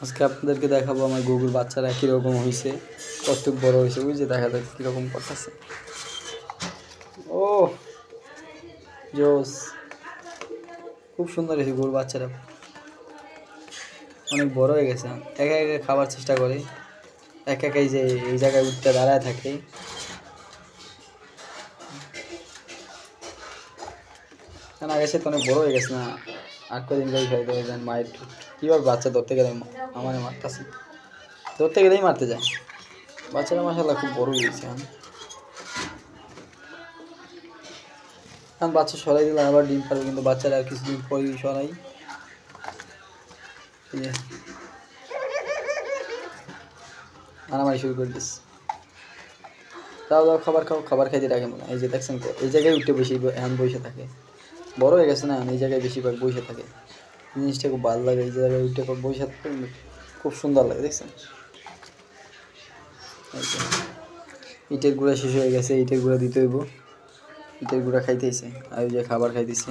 আজকে আপনাদেরকে দেখাবো আমার গুগুর বাচ্চারা কীরকম হয়েছে কত বড় হয়েছে বুঝছে দেখা যাক কীরকম করতেছে। ও জোস। খুব সুন্দর হয়েছে গরুর বাচ্চারা। অনেক বড় হয়ে গেছে। একা একা খাবার চেষ্টা করে। একা একাই যে এই জায়গায় উঠতে দাঁড়ায় থাকে। কেন, আগে সে তো অনেক বড় হয়ে গেছে না? আর কদিন যাই খাই দেবে যেন মায়ের কীভাবে বাচ্চা ধরতে গেলে আমার মারতেছে? ধরতে গেলেই মারতে যায়। বাচ্চারা মাসাল্লাহ খুব বড় হয়ে গেছে এখন বাচ্চা সরাই দিলে আবার ডিম পারবে কিন্তু বাচ্চারা আর কিছুদিন পরেই সরাই। মারামারি শুরু করে দিস। দাও দাও, খাবার খাও, খাবার খাইতে ডাকে মনে হয়। এই যে দেখছেন এই জায়গায় উঠে বেশি এখন বসে থাকে। বড় হয়ে গেছে না, এই জায়গায় বেশিরভাগ বসে থাকে। জিনিসটা খুব ভালো লাগে, এই জায়গায় ওইটা বসে থাকতে খুব সুন্দর লাগে, দেখছেন? ইটের গুঁড়া শেষ হয়ে গেছে, ইটের গুঁড়া দিতে হইব। ইটের গুঁড়া খাইতেছে আর ওই যে খাবার খাইতেছে।